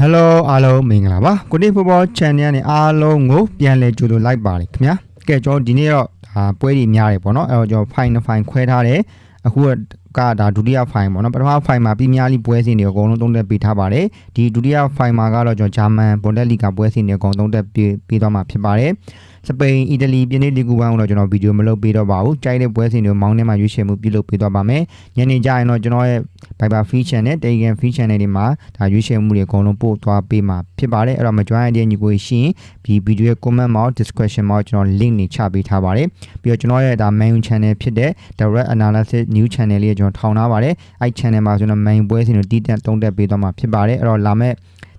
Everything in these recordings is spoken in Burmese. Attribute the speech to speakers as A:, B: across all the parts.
A: Hello အားလုံးမင်္ဂလာပါကိုတိဖော်ဖော် channel နဲ့အားလုံးကိုပြန်လည်ကြိုဆိုလိုက်ပါတယ်ခင်ဗျာကဲကျွန်တော်ဒီနေ့တော့ဒါပွဲတွေများတယ်ပေါ့နော်အဲ့တော့ကျွန်တော် file နှစ် file ခွဲထားတယ်အခုကဒါဒုတိယ file ပေါ့နော်ပထမ file မှာပြည်များလိပွဲစဉ်တွေအကုန်လုံးသုံးသက်ပေးထားပါတယ်ဒီဒုတိယ file မှာကတော့ကျွန်တော်ဂျာမန်ဘွန်ဒက်လီဂါပွဲစဉ်တွေအကုန်သုံးသက်ပေးပေးသွားမှာဖြစ်ပါတယ် စပိန်အီတလီပြင်သစ်လီဂူဘန်းကိုတော့ကျွန်တော်ဗီဒီယိုမလုပ်ပေးတော့ပါဘူးကြိုက်တဲ့ပွဲစဉ်တွေမောင်းထဲမှာရွေးချယ်မှုပြုလုပ်ပေးသွားပါမယ်ညနေကျရင်တော့ကျွန်တော်ရဲ့ Viber feature နဲ့ Telegram feature တွေမှာဒါရွေးချယ်မှုတွေအကုန်လုံးပို့သွားပေးမှာဖြစ်ပါတယ်အဲ့တော့မ join ရတဲ့ညီကိုရှိရင်ဒီ video ရဲ့ comment မှာ description မှာကျွန်တော် link တွေချပေးထားပါတယ်ပြီးတော့ကျွန်တော်ရဲ့ဒါ main channel ဖြစ်တဲ့ direct analysis new channel လေးကိုကျွန်တော်ထောင်ထားပါတယ်အဲ့ channel မှာကျွန်တော် main ပွဲစဉ်တွေတည်တံ့သုံးတက်ပေးသွားမှာဖြစ်ပါတယ်အဲ့တော့လာမဲ့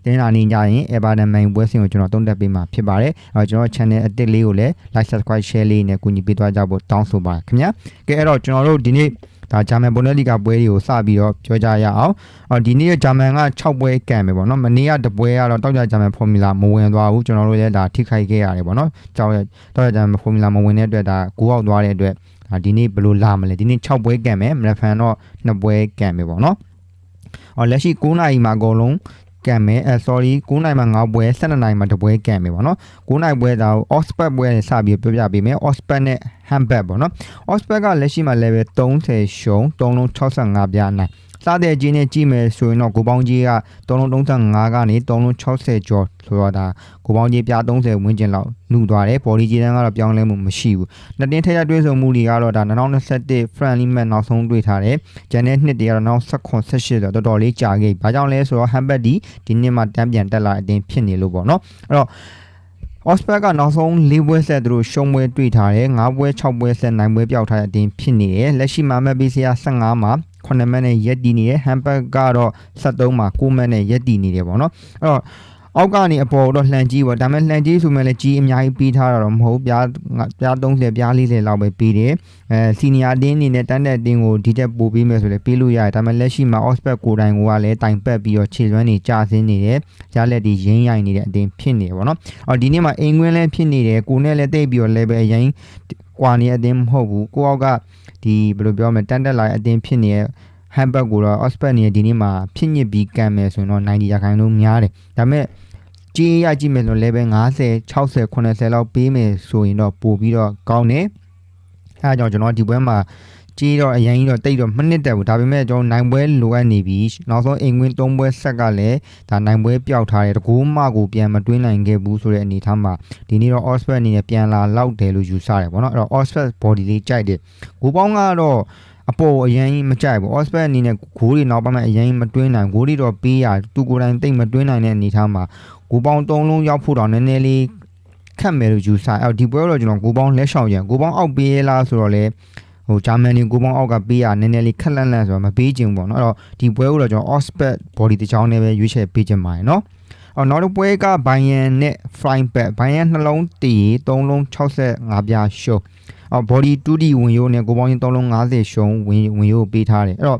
A: တင်းလာနေကြရင် Everton main ပွဲစဉ်ကိုကျွန်တော်သုံးတက်ပေးမှာဖြစ်ပါတယ်အဲ့တော့ကျွန်တော် channel အသစ်လေးကိုလည်း like subscribe share လေးနဲ့ကူညီပေးသွားကြဖို့တောင်းဆိုပါတယ်ခင်ဗျာကဲအဲ့တော့ကျွန်တော်တို့ဒီနေ့ဒါဂျာမန်ဘွန်ဒက်လီဂါပွဲတွေကိုစပြီးတော့ပြောကြရအောင်အော်ဒီနေ့ဂျာမန်က6ပွဲကန်ပဲပေါ့နော်မနေ့ကတပွဲကတော့တောက်ကြဂျာမန်ဖော်မူလာမဝင်သွားဘူးကျွန်တော်တို့လည်းဒါထိခိုက်ခဲ့ရတယ်ပေါ့နော်ကြောက်ရတောက်ကြဂျာမန်ဖော်မူလာမဝင်တဲ့အတွက်ဒါ9အောက်သွားတဲ့အတွက်ဒါဒီနေ့ဘယ်လိုလာမလဲဒီနေ့6ပွဲကန်မယ်မရဖန်တော့2ပွဲကန်မယ်ပေါ့နော်အော်လက်ရှိ9နာရီမှာအကုန်လုံး ကန်မယ်အဲ sorry 9နိုင်မှာ9ပွဲ12နိုင်မှာတပွဲကန်မယ်ပေါ့နော်9နိုင်ပွဲဒါ Oxford ပွဲနဲ့စပြီးပြောပြပေးမယ် Oxford နဲ့ Handback ပေါ့နော် Oxford ကလက်ရှိမှာ level 30ရှုံ3လုံး65ပြားနိုင် စားတဲ့ကြီးနဲ့ကြည့်မယ်ဆိုရင်တော့ကိုပေါင်းကြီးက3လုံး35ကနေ3လုံး60ကျော်ဆိုတော့ဒါကိုပေါင်းကြီးပြား30ဝန်းကျင်လောက်နှုသွားတယ် body ကြီးတန်းကတော့ပြောင်းလဲမှုမရှိဘူးနှစ်တင်းထက်ရတွေးဆုံမှုတွေကတော့ဒါ2021 friendly match နောက်ဆုံးတွေ့ထားတယ်ဂျန်တဲ့နှစ်တွေကတော့နောက်16 18ဆိုတော့တော်တော်လေးကြာခဲ့ပြီဘာကြောင့်လဲဆိုတော့ handback ဒီဒီနှစ်မှာတန်းပြန်တက်လာတဲ့အတင်းဖြစ်နေလို့ပေါ့နော်အဲ့တော့ Osberg ကနောက်ဆုံး၄ပွဲဆက်သူတို့ရှုံးပွဲတွေ့ထားတယ်၅ပွဲ6ပွဲဆက်9ပွဲပျောက်ထားတဲ့အတင်းဖြစ်နေတယ်လက်ရှိမှာမက်ဘီစီယာ15မှာ 9မှတ်နဲ့ရက်တည်နေတယ် Hamburg ကတော့73မှာ9မှတ်နဲ့ရက်တည်နေတယ်ပေါ့နော်အဲ့တော့ အောက်ကနေအပေါ်တော့လှန်ကြီးပေါ့ဒါပေမဲ့လှန်ကြီးဆိုမှလည်းကြီးအများကြီးပြီးထားတာတော့မဟုတ်ပြားပြား30ပြား40လောက်ပဲပြီးတယ်အဲစီနီယာတင်းအနေနဲ့တန်းတဲ့တင်းကိုဒီတက်ပို့ပြီးမယ်ဆိုလည်းပြီးလို့ရတယ်ဒါပေမဲ့လက်ရှိမှာ Osberg ကိုတိုင်ကလည်းတိုင်ပတ်ပြီးတော့ခြေလွမ်းနေကြာစင်းနေတယ်ရလက်ဒီရင်းရိုင်နေတဲ့အတင်းဖြစ်နေတယ်ပေါ့နော်အော်ဒီနေ့မှာအိမ်ခွင်းလည်းဖြစ်နေတယ်ကိုနဲ့လည်းတိတ်ပြီးတော့လည်းပဲအရင်ကွာနေတဲ့အတင်းမဟုတ်ဘူးကိုအောက်ကဒီဘယ်လိုပြောမလဲတန်းတက်လာတဲ့အတင်းဖြစ်နေတဲ့ Hamburg ကိုတော့ Osberg နေဒီနေ့မှာဖြစ်ညစ်ပြီးကမ်းမယ်ဆိုရင်တော့90ရာခိုင်နှုန်းများတယ်ဒါပေမဲ့ ကြီးရကြည့်မယ်ဆို level 50 60 80လောက်ပေးမယ်ဆိုရင်တော့ပို့ပြီးတော့ကောင်းတယ်အဲအကြောင်းကျွန်တော်ဒီပွဲမှာကြီးတော့အရင်ကြီးတော့တိတ်တော့မနစ်တက်ဘူးဒါပေမဲ့ကျွန်တော်နိုင်ပွဲလိုအပ်နေပြီနောက်ဆုံးအိမ်ကွင်း၃ပွဲဆက်ကလည်းဒါနိုင်ပွဲပျောက်ထားတယ်တကူမှကိုပြန်မတွင်းနိုင်ခဲ့ဘူးဆိုတဲ့အနေအထားမှာဒီနေ့တော့ Oxford အနေနဲ့ပြန်လာလောက်တယ်လို့ယူဆတယ်ပေါ့နော်အဲ့တော့ Oxford body လေးကြိုက်တယ်ကိုပေါင်းကတော့အပေါ်အရင်မကြိုက်ဘူး Oxford အနေနဲ့ဂိုးတွေနောက်ပိုင်းမှာအရင်မတွင်းနိုင်ဂိုးတွေတော့ပေးရသူကိုယ်တိုင်တိတ်မတွင်းနိုင်တဲ့အနေအထားမှာ ကိုပေါင်း၃လုံးရောက်ဖို့တော့နည်းနည်းလေးခက်မယ်လို့ယူဆအဲ့ဒီပွဲတော့ကျွန်တော်ကိုပေါင်းလက်ရှောင်ရကိုပေါင်းအောက်ပေးရလားဆိုတော့လေဟိုဂျာမန်နီကိုပေါင်းအောက်ကပေးရနည်းနည်းလေးခက်လန့်လန့်ဆိုတော့မပေးချင်ဘူးပေါ့နော်အဲ့တော့ဒီပွဲကိုတော့ကျွန်တော် Oxford body တစ်ချောင်းနဲ့ပဲရွေးချယ်ပေးချင်ပါတယ်နော်အော်နောက်တစ်ပွဲကဘိုင်ယန်နဲ့ flying back ဘိုင်ယန်နှလုံးတည်3လုံး65ပြားရှုံးအော် body 2D ဝင်ရိုးနဲ့ကိုပေါင်းရင်3လုံး50ရှုံးဝင်ဝင်ရိုးပေးထားတယ်အဲ့တော့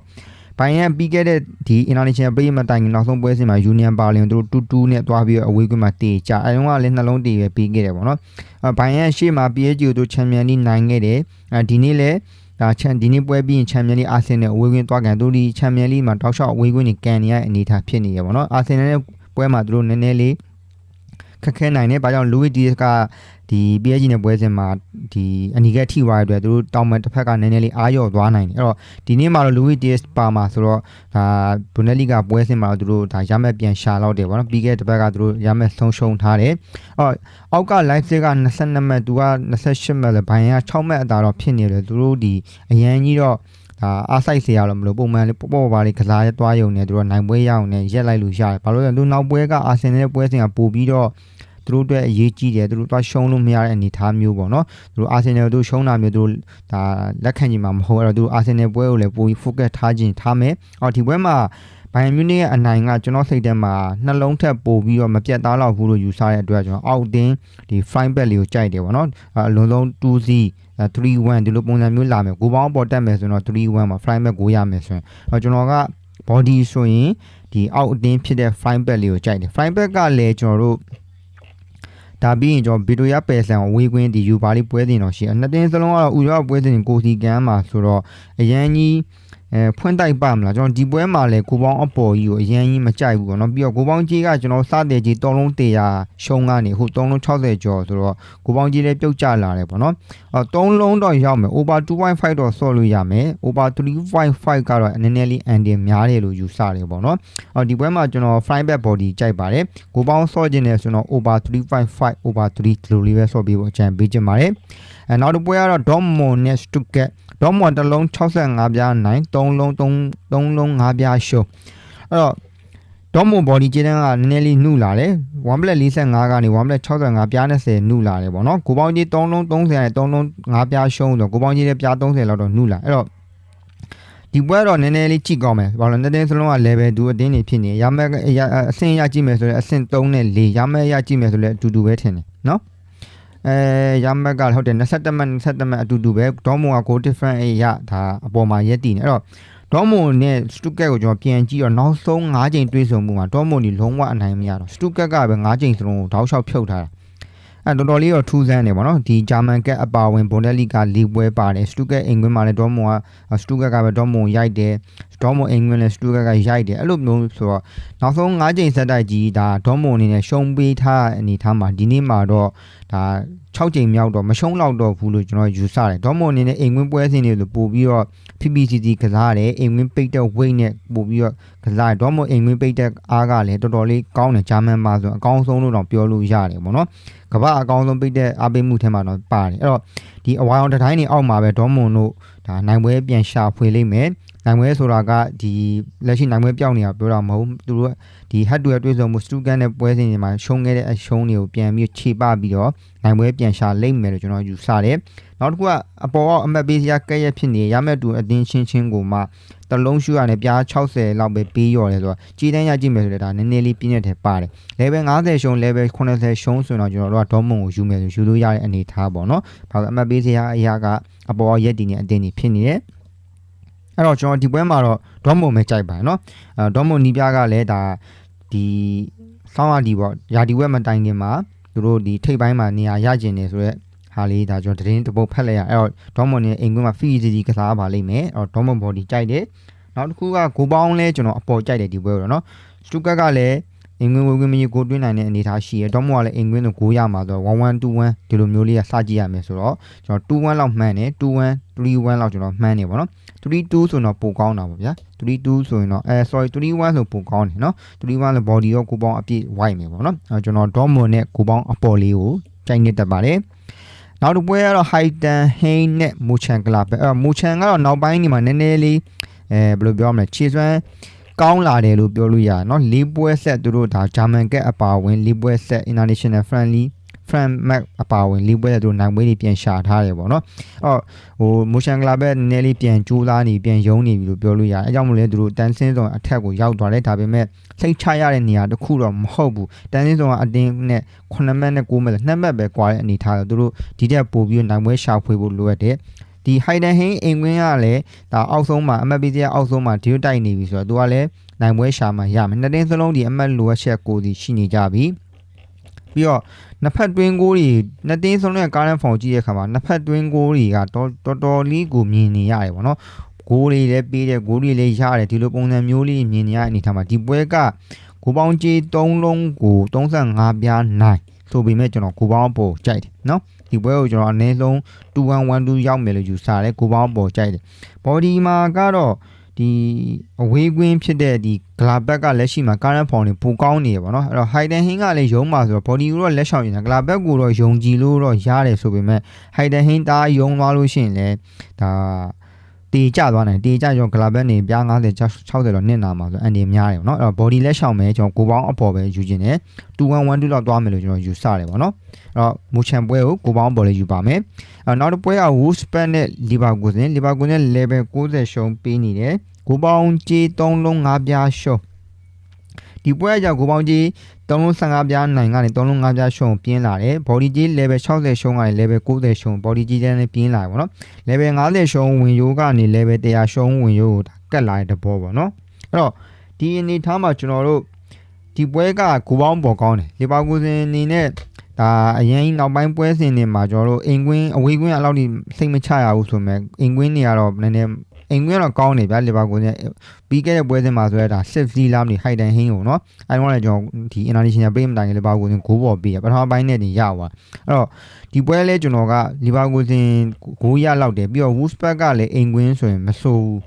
A: ဘိုင်ယန်ပြီးခဲ့တဲ့ဒီ international ပေးမတိုင်ခင်နောက်ဆုံးပွဲစဉ်မှာ union ပါလင်သူတို့တူတူနဲ့သွားပြီးအဝေးကွင်းမှာတည်ကြအဲတုန်းကလည်းနှလုံးတည်ပဲပြီးခဲ့တယ်ပေါ့နော်အဘိုင်ယန်ရှေ့မှာ PSG ကိုတို့ချန်ပီယံလိနိုင်ခဲ့တယ်အဲဒီနေ့လည်းဒါချန်ဒီနေ့ပွဲပြီးရင်ချန်ပီယံလိအာဆင်နယ်အဝေးကွင်းသွားကန်သူဒီချန်ပီယံလိမှာတောက်လျှောက်အဝေးကွင်းကြီးကန်နေရတဲ့အနေအထားဖြစ်နေရပေါ့နော်အာဆင်နယ်ရဲ့ပွဲမှာသူတို့နည်းနည်းလေး ခက်ခဲနိုင်တယ်။ဘာကြောင့်လူဝီဒီကဒီ PSG နဲ့ပွဲစဉ်မှာဒီအနီကထိသွားတဲ့အတွက်သူတို့တောင်မန်တစ်ဖက်ကနည်းနည်းလေးအားလျော့သွားနိုင်တယ်။အဲ့တော့ဒီနေ့မှာတော့လူဝီဒီပါမှာဆိုတော့ဒါဘွန်ဒက်လီဂါပွဲစဉ်မှာတော့သူတို့ဒါရမက်ပြန်ရှာလောက်တယ်ပေါ့နော်။ပြီးခဲ့တဲ့တစ်ဖက်ကသူတို့ရမက်ဆုံးရှုံးထားတယ်။အော်အောက်က live စစ်က22မှတ်သူက28မှတ်လဲဘိုင်ယန်က6မှတ်အသာတော့ဖြစ်နေတယ်သူတို့ဒီအရန်ကြီးတော့ ဒါအားဆိုင်စရာတော့မလို့ပုံမှန်လေးပေါ့ပေါ့ပါလေးကစားရသွားရုံနဲ့သူတို့နိုင်ပွဲရအောင်နဲ့ရက်လိုက်လို့ရတယ်ဘာလို့လဲသူနောက်ပွဲကအာဆင်နယ်ပွဲစဉ်ကပို့ပြီးတော့သူတို့အတွက်အရေးကြီးတယ်သူတို့သွားရှုံးလို့မရတဲ့အနေအထားမျိုးပေါ့နော်သူတို့အာဆင်နယ်တို့ရှုံးတာမျိုးသူတို့ဒါလက်ခံကြည့်မှာမဟုတ်အဲ့တော့သူတို့အာဆင်နယ်ပွဲကိုလည်းပိုပြီး focus ထားခြင်းထားမယ်အော်ဒီပွဲမှာဘို င်မြူနစ်ရဲ့အနိုင်ကကျွန်တော်စိတ်ထဲမှာနှလုံးထက်ပိုပြီးတော့မပြတ်သားတော့ဘူးလို့ယူဆတဲ့အတွက်ကျွန်တော်အောက်တင်းဒီ fine back လေးကိုကြိုက်တယ်ပေါ့နော်အလုံးစုံ 2C 3-1ဒီလိုပုံစံမျိုးလာမယ်ကိုပေါင်းပေါ်တက်မယ်ဆိုတော့3-1မှာ fly back ကိုရမယ်ဆိုရင်တော့ကျွန်တော်က body ဆိုရင်ဒီအောက်အတင်းဖြစ်တဲ့ fly back လေးကိုကြိုက်တယ် fly back ကလည်းကျွန်တော်တို့ဒါပြီးရင်ကျွန်တော်ဗီဒီယိုရပယ်ဆန်ဝေးကွင်းဒီယူပါလေးပွဲတင်တော့ရှိအနှစ်တင်းစလုံးကတော့ဥရောပွဲတင်ကိုစီကမ်းမှာဆိုတော့အရန်ကြီး အဲဖွင့်တိုက်ပါမလားကျွန်တော်ဒီပွဲမှာလဲကိုပေါင်းအပေါ်ကြီးကိုအရင်ကြီးမကြိုက်ဘူးပေါ့နော်ပြီးတော့ကိုပေါင်းကြီးကကျွန်တော်စတဲ့ကြီး3လုံး100ရှုံးကနေဟို3လုံး60ကျော်ဆိုတော့ကိုပေါင်းကြီးလည်းပြုတ်ကျလာတယ်ပေါ့နော်အော်3လုံးတော့ရောက်မယ် over 2.5တော့ဆော့လို့ရမယ် over 3.5ကတော့နည်းနည်းလေးအန်တင်များတယ်လို့ယူဆတယ်ပေါ့နော်အော်ဒီပွဲမှာကျွန်တော် fly back body ကြိုက်ပါတယ်ကိုပေါင်းဆော့ခြင်းတယ်ဆိုတော့ over 3.5 over 3ဒီလိုလေးပဲဆော့ပြီးပေါ့အချမ်းပေးချင်ပါတယ် အဲနောက်တစ်ပွဲကတော့ Dortmund နဲ့ Stuttgart ဒေါမွန်တစ်လုံး65ပြားနိုင်3လုံး3 3လုံး5ပြားရှုံးအဲ့တော့ဒေါမွန်ဘော်ဒီခြေတန်းကနည်းနည်းလေးနှုလာတယ်1 plate 45ကနေ1 plate 65ပြား20နှုလာတယ်ပေါ့နော်ကိုပေါင်းကြီး3လုံး30နဲ့3လုံး5ပြားရှုံးဆိုတော့ကိုပေါင်းကြီးလည်းပြား30လောက်တော့နှုလာအဲ့တော့ဒီပွဲတော့နည်းနည်းလေးကြည့်ကောင်းမယ်ဘာလို့လဲတင်းစလုံးက level 2အတင်းနေဖြစ်နေရမယ်အဆင့်ရကြည့်မယ်ဆိုရင်အဆင့်3နဲ့4ရမယ်ရကြည့်မယ်ဆိုလည်းအတူတူပဲထင်တယ်နော် အဲရမက်ကဟုတ်တယ်21မှတ်21မှတ်အတူတူပဲဒေါမွန်က goal difference အေးရဒါအပေါ်မှာရက်တည်နေအဲ့တော့ဒေါမွန်နဲ့စတုကက်ကိုကျွန်တော်ပြန်ကြည့်တော့နောက်ဆုံး5ချိန်တွေးဆုံမှုမှာဒေါမွန်ဒီလုံးဝအနိုင်မရတော့စတုကက်ကပဲ5ချိန်စလုံးကိုတောက်လျှောက်ဖြုတ်ထားတာအဲတော်တော်လေးတော့ထူးဆန်းနေပါတော့ဒီဂျာမန်ကက်အပါဝင်ဘွန်ဒက်လီဂါလီပွဲပါတယ်စတုကက်အင်္ဂွင်းမှာလည်းဒေါမွန်ကစတုကက်ကပဲဒေါမွန်ရိုက်တယ်ဒေါမွန်အင်္ဂွင်းလည်းစတုကက်ကရိုက်တယ်အဲ့လိုမျိုးဆိုတော့နောက်ဆုံး5ချိန်ဆက်တိုက်ကြီးဒါဒေါမွန်အနေနဲ့ရှုံးပေးထားအနေထားမှာဒီနေ့မှာတော့ ဒါ6ချိန်မြောက်တော့မရှုံးလောက်တော့ဘူးလို့ကျွန်တော်ယူဆတယ်ဒေါမွန်အနေနဲ့အိမ်ဝင်းပွဲစဉ်တွေလို့ပို့ပြီးတော့ PPCC ကစားတယ်အိမ်ဝင်းပိတ်တဲ့ weight နဲ့ပို့ပြီးတော့ကစားတယ်ဒေါမွန်အိမ်ဝင်းပိတ်တဲ့အားကလည်းတော်တော်လေးကောင်းတယ်ဂျာမန်မှာဆိုအကောင်းဆုံးလို့တော့ပြောလို့ရတယ်ပေါ့နော်ကမ္ဘာအကောင်းဆုံးပိတ်တဲ့အားပေးမှုထဲမှာတော့ပါတယ်အဲ့တော့ဒီအဝိုင်းအောင်တစ်တိုင်းနေအောက်မှာပဲဒေါမွန်တို့ဒါနိုင်ပွဲပြန်ရှာဖွေလိမ့်မယ် နိုင်ပွဲဆိုတာကဒီလက်ရှိနိုင်ပွဲပြောင်းနေတာပြောတာမဟုတ်သူတို့ဒီ head to head တွေ့ဆုံမှုစတူကန်နဲ့ပွဲစဉ်တွေမှာရှုံးခဲ့တဲ့အရှုံးတွေကိုပြန်ပြီးခြေပပြီးတော့နိုင်ပွဲပြန်ရှာလိမ့်မယ်လို့ကျွန်တော်ယူဆတယ်နောက်တစ်ခုကအပေါ်အောက်အမတ်ပေးစရာကဲ့ရဲ့ဖြစ်နေရမယ့်သူအတင်းချင်းချင်းကိုမှတလုံးရှူရနဲ့ပြား60လောက်ပဲပေးရော်တယ်ဆိုတော့ကြီးတန်းရကြည့်မယ်ဆိုတော့ဒါနည်းနည်းလေးပြင်းနေတယ်ပါတယ် level 50ရှုံး level 80ရှုံးဆိုတော့ကျွန်တော်တို့ကဒေါမွန်ကိုယူမယ်ဆိုယူလို့ရတဲ့အနေထားပေါ့နော်ဘာလို့အမတ်ပေးစရာအရာကအပေါ်အောက်ရက်တည်နေအတင်းနေဖြစ်နေတယ် အဲ့တော့ကျွန်တော်ဒီပွဲမှာတော့ဒေါမွန်ပဲကြိုက်ပါတယ်နော်အဲဒေါမွန်နီးပြားကလည်းဒါဒီဆောင်းရဒီပေါ့ယာဒီဝက်မတိုင်ခင်မှာသူတို့ဒီထိပ်ပိုင်းမှာနေရာရကျင်နေဆိုတော့ဟာလေးဒါကျွန်တော်သတင်းတပုတ်ဖက်လိုက်ရအဲ့တော့ဒေါမွန်ရဲ့အိမ်ကွင်းမှာဖီစီစီကစားပါလိမ့်မယ်အဲ့တော့ဒေါမွန်ဘော်ဒီကြိုက်တယ်နောက်တစ်ခုကဂိုပေါင်းလဲကျွန်တော်အပေါ်ကြိုက်တယ်ဒီပွဲတော့နော်စတူကတ်ကလည်း အင်္ဂွင်းဝေဝင်မကြီးကိုတွင်းနိုင်တဲ့အနေအထားရှိရဒေါမွန်ကလည်းအင်္ဂွင်းကိုကိုရမှာဆိုတော့1121ဒီလိုမျိုးလေးကစကြည့်ရမယ်ဆိုတော့ကျွန်တော်21လောက်မှန်းတယ်21 31လောက်ကျွန်တော်မှန်းနေပါတော့32ဆိုတော့ပိုကောင်းတာပေါ့ဗျာ32ဆိုရင်တော့အဲ sorry 31ဆိုပိုကောင်းတယ်နော်31လည်း body ရောကိုပေါင်းအပြည့် white မယ်ပေါ့နော်အဲကျွန်တော် Dortmund နဲ့ကိုပေါင်းအပေါ်လေးကိုကြိုက်နေတတ်ပါတယ်နောက်တစ်ပွဲကတော့ Highton Hein နဲ့ Mochan Club ပဲအဲ Mochan ကတော့နောက်ပိုင်းဒီမှာနည်းနည်းလေးအဲဘယ်လိုပြောမလဲခြေစွမ်း ကောင်းလာတယ်လို့ပြောလို့ရတယ်เนาะလေးပွဲဆက်သူတို့ဒါဂျာမန်ကက်အပါဝင်လေးပွဲဆက် international friendly friend mac အပါဝင်လေးပွဲသူတို့နိုင်ပွဲတွေပြန်ရှာထားတယ်ပေါ့နော်အော်ဟို motion club ပဲနည်းနည်းလေးပြန်ကြိုးစားနေပြန်ယုံနေပြီလို့ပြောလို့ရတယ်အဲကြောင့်မလို့လေသူတို့တန်ဆင်းဆောင်အထက်ကိုရောက်သွားတယ်ဒါပေမဲ့စိတ်ချရတဲ့နေရာတစ်ခုတော့မဟုတ်ဘူးတန်ဆင်းဆောင်ကအတင်းနဲ့9မှတ်နဲ့9မှတ်2မှတ်ပဲကွာတဲ့အနေထားတော့သူတို့ဒီတက်ပို့ပြီးနိုင်ပွဲရှာဖွေဖို့လိုအပ်တယ် ဒီ Hayden Hein အိမ်ကွင်းကလည်းဒါအောက်ဆုံးမှာအမတ်ပေးစရာအောက်ဆုံးမှာဒီတိုက်နေပြီဆိုတော့သူကလည်းနိုင်ပွဲရှာမှရမယ်နှစ်တင်းစလုံးဒီအမတ်လိုအပ်ချက်ကိုစီရှိနေကြပြီပြီးတော့နှစ်ဖက်တွင်းကိုတွေနှစ်တင်းဆုံးတဲ့ကားလမ်းဖောင်ကြည့်တဲ့အခါမှာနှစ်ဖက်တွင်းကိုတွေကတော်တော်တော်လေးကိုမြင်နေရတယ်ပေါ့နော်ဂိုးတွေလည်းပေးတယ်ဂိုးတွေလည်းရတယ်ဒီလိုပုံစံမျိုးလေးမြင်နေရတဲ့အနေထားမှာဒီပွဲကကိုပေါင်းကြီး3လုံးကို35ပြားနိုင်ဆိုပေမဲ့ကျွန်တော်ကိုပေါင်းပေါ်ကြိုက်တယ်နော် ဒီပွဲကိုကျွန်တော်အနည်းဆုံး2112ရောက်မယ်လို့ယူဆတယ်ကိုပေါင်းပေါ်ကြိုက်တယ် body မှာကတော့ဒီအဝေးကွင်းဖြစ်တဲ့ဒီဂလာဘက်ကလက်ရှိမှာ current form တွေပိုကောင်းနေရပါတော့အဲ့တော့ Hayden Hin ကလည်းယုံပါဆိုတော့ body ကိုတော့လက်ဆောင်နေတာဂလာဘက်ကိုတော့ယုံကြည်လို့တော့ရတယ်ဆိုပေမဲ့ Hayden Hin တားယုံသွားလို့ရှိရင်လည်းဒါ တေကျသွားနိုင်တေကျကြောင့်ဂလာဘက်နေပြား90 60တော့နစ်နာမှာဆိုအန်ဒီများတယ်ပေါ့နော်အဲ့တော့ body လက်ဆောင်မယ်ကျွန်တော်ကိုပေါင်းအပေါ်ပဲယူခြင်းတယ်2112လောက်သွားမယ်လို့ကျွန်တော်ယူဆတယ်ပေါ့နော်အဲ့တော့မူချန်ပွဲကိုကိုပေါင်းပေါ်လေးယူပါမယ်အဲ့နောက်တစ်ပွဲက Wolfsburg နဲ့ Leverkusen Leverkusen level 90ရှုံးပေးနေတယ်ကိုပေါင်းကြီး3လုံး5ပြားရှုံး ဒီပွဲကြောင့်ကိုပေါင်းကြီး3လုံး15ပြားနိုင်ကနေ3လုံး5ပြားရှုံးပြင်းလာတယ် body ကြီး level 60ရှုံးကနေ level 90ရှုံး body ကြီးတန်းနဲ့ပြင်းလာတယ်ပေါ့နော် level 50ရှုံးဝင်ရိုးကနေ level 100ရှုံးဝင်ရိုးကိုကတ်လာတဲ့တဘောပေါ့နော်အဲ့တော့ဒီအနေထားမှာကျွန်တော်တို့ဒီပွဲကကိုပေါင်းပေါ်ကောင်းတယ်လီဗာပူးစင်အနေနဲ့ဒါအရင်နောက်ပိုင်းပွဲစဉ်တွေမှာကျွန်တော်တို့အိမ်ကွင်းအဝေးကွင်းအလောက်ထိစိတ်မချရဘူးဆိုမဲ့အိမ်ကွင်းတွေကတော့နည်းနည်း အိမ်ကွင်းတော့ကောင်းနေဗျာလီဗာပူးနဲ့ပြီးခဲ့တဲ့ပွဲစဉ်မှာဆိုရတာ60လာမနေဟိုက်တန်ဟင်းကိုနော်အဲတော့လည်းကျွန်တော်ဒီ international play မတိုင်လီဗာပူးနဲ့ဂိုးပေါ်ပြီးရပထမပိုင်းနဲ့တင်ရသွားအဲ့တော့ဒီပွဲလဲကျွန်တော်ကလီဗာပူးစဉ်ဂိုးရလောက်တယ်ပြီးတော့ Wolfsburg ကလည်းအိမ်ကွင်းဆိုရင်မဆိုးဘူး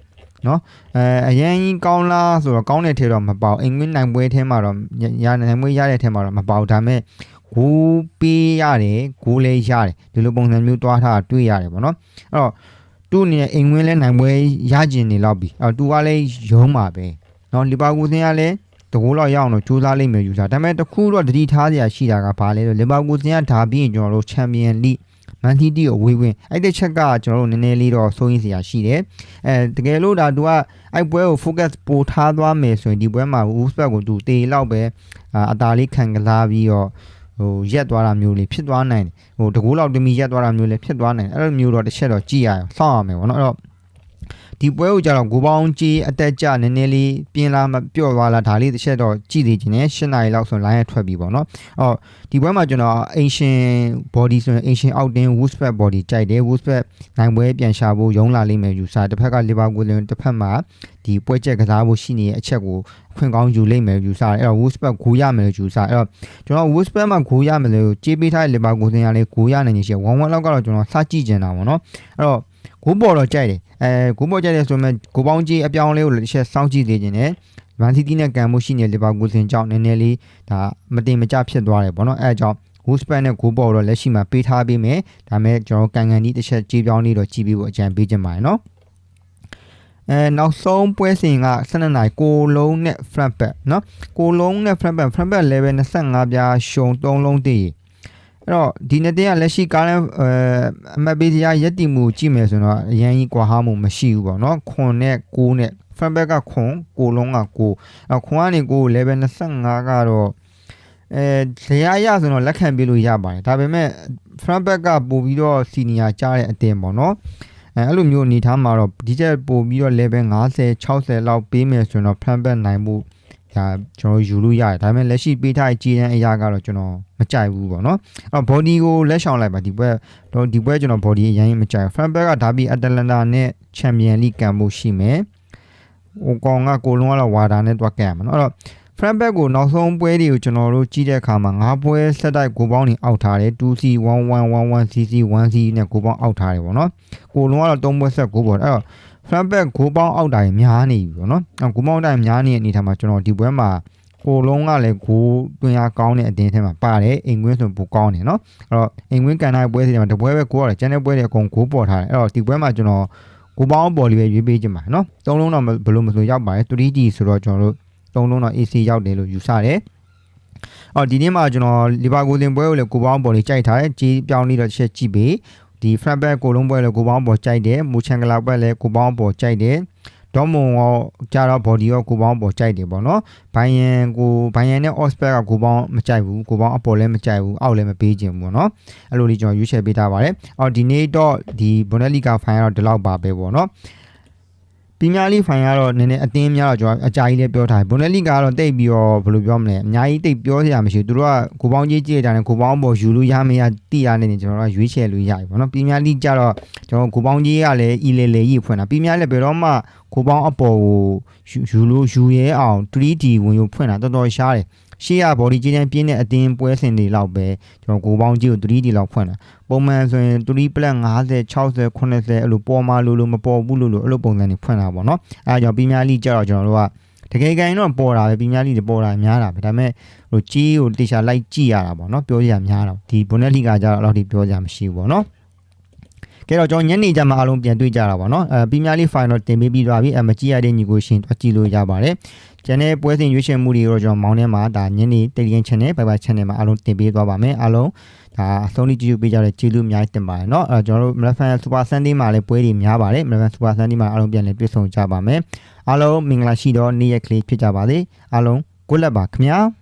A: နော်အဲအရင်ကြီးကောင်းလားဆိုတော့ကောင်းတဲ့ထဲတော့မပေါအိမ်ကွင်းနိုင်ပွဲထဲမှာတော့ရနိုင်ပွဲရတဲ့ထဲမှာတော့မပေါဒါပေမဲ့ဂိုးပေးရတယ်ဂိုးလည်းရတယ်ဒီလိုပုံစံမျိုးတွားထားတွေ့ရတယ်ပေါ့နော်အဲ့တော့ သူ့အနေနဲ့အိမ်ဝင်လဲနိုင်ပွဲရကျင်နေလောက်ပြီအဲသူကလည်းရုံးပါပဲနော်လီဗာပူလ်ကလည်းတကူလောက်ရအောင်တော့ကြိုးစားလိုက်မယ်ယူဆဒါပေမဲ့တခုတော့တတိထားစရာရှိတာကဘာလဲဆိုလီဗာပူလ်ကဒါပြီးရင်ကျွန်တော်တို့ချန်ပီယံလိမန်တီတီကိုဝေးဝင်အဲ့တဲ့ချက်ကကျွန်တော်တို့နည်းနည်းလေးတော့စိုးရိမ်စရာရှိတယ်အဲတကယ်လို့ဒါသူကအဲ့ပွဲကို focus ပိုထားသွားမယ်ဆိုရင်ဒီပွဲမှာ Wolfsburg ကိုသူတေလောက်ပဲအသာလေးခံကစားပြီးတော့ ဟိုရက်သွားတာမျိုးလေးဖြစ်သွားနိုင်တယ်ဟိုတကူလောက်တမီရက်သွားတာမျိုးလေးဖြစ်သွားနိုင်တယ်အဲ့လိုမျိုးတော့တစ်ချက်တော့ကြည့်ရအောင်စောင့်ရမယ်ဗောနော်အဲ့တော့ ဒီပွဲကိုကြတော့ဂိုပေါင်းကြီးအတက်ကြနည်းနည်းလေးပြင်းလာမပြော့သွားလာဒါလေးတစ်ချက်တော့ကြည့်သေးခြင်းနဲ့၈နာရီလောက်ဆို line ရထွက်ပြီပေါ့နော်အော်ဒီပွဲမှာကျွန်တော် ancient body ဆိုရင် ancient outing Wolfsburg body ကြိုက်တယ် Wolfsburg နိုင်ပွဲပြန်ရှာဖို့ရုံးလာလိမ့်မယ်ယူဆတစ်ဖက်က Liverpool တစ်ဖက်မှာဒီပွဲချက်ကစားဖို့ရှိနေတဲ့အချက်ကိုခွင့်ကောင်းယူလိမ့်မယ်ယူဆတယ်အဲ့တော့ Wolfsburg ဂိုးရမယ်လို့ယူဆအဲ့တော့ကျွန်တော် Wolfsburg မှာဂိုးရမယ်လို့ကြေးပေးထားတဲ့ Liverpool ကလည်းဂိုးရနိုင်နေရှိ1-1လောက်ကတော့ကျွန်တော်စကြည့်ကျင်တာပေါ့နော်အဲ့တော့ ဂိုးပေါ်တော့ကြိုက်တယ်အဲဂိုးပေါ်ကြိုက်တယ်ဆိုမှဂိုးပေါင်းကြီးအပြောင်းလေးကိုတစ်ချက်စောင့်ကြည့်သေးခြင်းနဲ့မန်စီးတီးနဲ့ကန်မှုရှိနေလီဗာပူးစင်ကြောင့်နည်းနည်းလေးဒါမတင်မကျဖြစ်သွားတယ်ပေါ့နော်အဲအကြောင်းဝူစပန်နဲ့ဂိုးပေါ်တော့လက်ရှိမှာပေးထားပေးမယ်ဒါမဲ့ကျွန်တော်ကန်ကန်ဒီတစ်ချက်ကြေးပြောင်းလေးတော့ကြည့်ပြီးဖို့အကြံပေးချင်ပါတယ်နော်အဲနောက်ဆုံးပွဲစဉ်က12နိုင်ကိုလုံးနဲ့ front back เนาะကိုလုံးနဲ့ front back front back level 25ပြားရှုံ3လုံးတည် အဲ့တော့ဒီနေ့တည်းကလက်ရှိကားလဲအဲအမတ်ပေးစရာရက်တီမှုကြည့်မယ်ဆိုတော့အရင်ကြီးကွာဟမှုမရှိဘူးပေါ့နော်ခွန်နဲ့6နဲ့ front back ကခွန်ကိုလုံးက6အခွန်ကနေကို level 25ကတော့အဲဇရာရဆိုတော့လက်ခံပြလို့ရပါတယ်ဒါပေမဲ့ front back ကပို့ပြီးတော့ senior ကြားတဲ့အတင်ပေါ့နော်အဲအဲ့လိုမျိုးအနေထားမှာတော့ဒီချက်ပို့ပြီးတော့ level 50 60လောက်ပေးမယ်ဆိုတော့ front back နိုင်မှု ဒါကျွန်တော်ယူလို့ရတယ်ဒါပေမဲ့လက်ရှိပေးထားတဲ့ကြီးတန်းအရာကတော့ကျွန်တော်မကြိုက်ဘူးပေါ့နော်အဲ့ body ကိုလက်ဆောင်လိုက်ပါဒီဘက်တော့ဒီဘက်ကျွန်တော် body အရင်မကြိုက် front back ကဒါပြီး Atalanta နဲ့ Champion League ကံမှုရှိမယ်ဟိုကောင်ကကိုလုံးကတော့ဝါတာနဲ့တွားကံမှာနော်အဲ့တော့ front back ကိုနောက်ဆုံးပွဲတွေကိုကျွန်တော်တို့ကြည့်တဲ့အခါမှာ၅ပွဲဆက်တိုက်ကိုပေါင်းနေအောက်ထားတယ် 2C 1111 CC 1C နဲ့ကိုပေါင်းအောက်ထားတယ်ပေါ့နော်ကိုလုံးကတော့၃ပွဲဆက်ကိုပေါ့အဲ့တော့ front back ကိုပေါင်းအောက်တိုင်းများနေပြီပေါ့နော်အဲ့ကိုပေါင်းတိုင်းများနေတဲ့အနေထားမှာကျွန်တော်ဒီပွဲမှာကိုလုံးကလည်းကိုတွင်ရကောင်းတဲ့အတင်းထဲမှာပါတယ်အိမ်ကွင်းဆိုပိုကောင်းတယ်နော်အဲ့တော့အိမ်ကွင်းကန်တိုင်းပွဲစီတွေမှာတပွဲပဲကိုရတယ်ကျန်တဲ့ပွဲတွေအကုန်ကိုပေါ်ထားတယ်အဲ့တော့ဒီပွဲမှာကျွန်တော်ကိုပေါင်းပေါ်လေးပဲရွေးပေးခြင်းပါနော်သုံးလုံးတော့ဘယ်လိုမဆိုရောက်ပါတယ် 3D ဆိုတော့ကျွန်တော်တို့သုံးလုံးတော့ AC ရောက်တယ်လို့ယူဆတယ်အော်ဒီနေ့မှာကျွန်တော်လီဗာပူးတင်ပွဲကိုလည်းကိုပေါင်းပေါ်လေးကြိုက်ထားတယ်ကြီးပြောင်းလေးတော့တစ်ချက်ကြည့်ပေး ဒီ front back ကိုလုံးပွဲလည်းကိုပေါင်းပေါ်ကြိုက်တယ်မူချန်ကလာဘက်လည်းကိုပေါင်းပေါ်ကြိုက်တယ်ဒေါမွန်ရောကြာတော့ body ရောကိုပေါင်းပေါ်ကြိုက်တယ်ပေါ့နော်ဘိုင်ယန်ကိုဘိုင်ယန်နဲ့ Osberg ကကိုပေါင်းမကြိုက်ဘူးကိုပေါင်းအပေါ်လည်းမကြိုက်ဘူးအောက်လည်းမပေးခြင်းဘူးပေါ့နော်အဲ့လိုလေးကျွန်တော်ရွေးချယ်ပေးထားပါတယ်အော်ဒီနေ့တော့ဒီ Bundesliga ဖိုင်ကတော့ဒီလောက်ပါပဲပေါ့နော် ပီးမီးယားလိဖိုင်ကတော့နည်းနည်းအတင်းများတော့ကျွန်တော်အကြိုက်လေးပြောထားတယ်ဘွန်ဒက်လိကတော့တိတ်ပြီးတော့ဘယ်လိုပြောမလဲအများကြီးတိတ်ပြောစရာမရှိဘူးသူတို့ကကိုပေါင်းကြီးကြည့်ကြတယ်ကိုပေါင်းပေါ်ယူလို့ရမရတိရနေနေကျွန်တော်တို့ရွေးချယ်လို့ရပြီပေါ့နော်ပီးမီးယားလိကြတော့ကျွန်တော်ကိုပေါင်းကြီးကလည်းအီလေလေကြီးဖွင့်တာပီးမီးယားလည်းဘယ်တော့မှကိုပေါင်းအပေါ်ကိုယူလို့ယူရဲအောင် 3D ဝင်ယူဖွင့်တာတော်တော်ရှားတယ် ရှေ့က body ကြီးတန်းပြင်းတဲ့အတင်းပွဲစဉ်တွေလောက်ပဲကျွန်တော်ကိုပေါင်းကြီးကို 3D လောက်ဖွင့်တာပုံမှန်ဆိုရင်3 plus 50 60 80အဲ့လိုပေါ်မှလို့လို့မပေါ်ဘူးလို့လို့အဲ့လိုပုံစံတွေဖွင့်တာပေါ့နော်အဲဒါကြောင့်ပီးမီးယားလိကြတော့ကျွန်တော်တို့ကတကယ်ကန်တော့ပေါ်တာပဲပီးမီးယားလိတွေပေါ်တာများတာပဲဒါပေမဲ့ဟိုကြီးကိုတေချာလိုက်ကြည့်ရတာပေါ့နော်ပြောရများတာဒီဘွန်နယ်လိကကြတော့အဲ့လိုပြောကြမရှိဘူးပေါ့နော် ကဲတော့ကျွန်တော်ညနေကျမှအားလုံးပြန်တွေ့ကြတာပါเนาะအဲပီးမီးယားလိ final တင်ပေးပြီးသွားပြီအမကြည့်ရတဲ့ညီကိုရှင်တော့ကြည့်လို့ရပါတယ်ကျန်တဲ့ပွဲစဉ်ရွေးချယ်မှုတွေတော့ကျွန်တော်မောင်းထဲမှာဒါညနေတရီယန် channel ဘိုင်ဘိုင် channel မှာအားလုံးတင်ပေးသွားပါမယ်အားလုံးဒါအဆုံးထိကြည့်ပေးကြတဲ့ကျေးဇူးအများကြီးတင်ပါတယ်เนาะအဲကျွန်တော်တို့ Marathon Super Sunday မှာလည်းပွဲတွေများပါတယ် Marathon Super Sunday မှာအားလုံးပြန်လည်တွေ့ဆုံကြပါမယ်အားလုံးမင်္ဂလာရှိသောနေ့ရက်ကလေးဖြစ်ကြပါစေအားလုံး good luck ပါခင်ဗျာ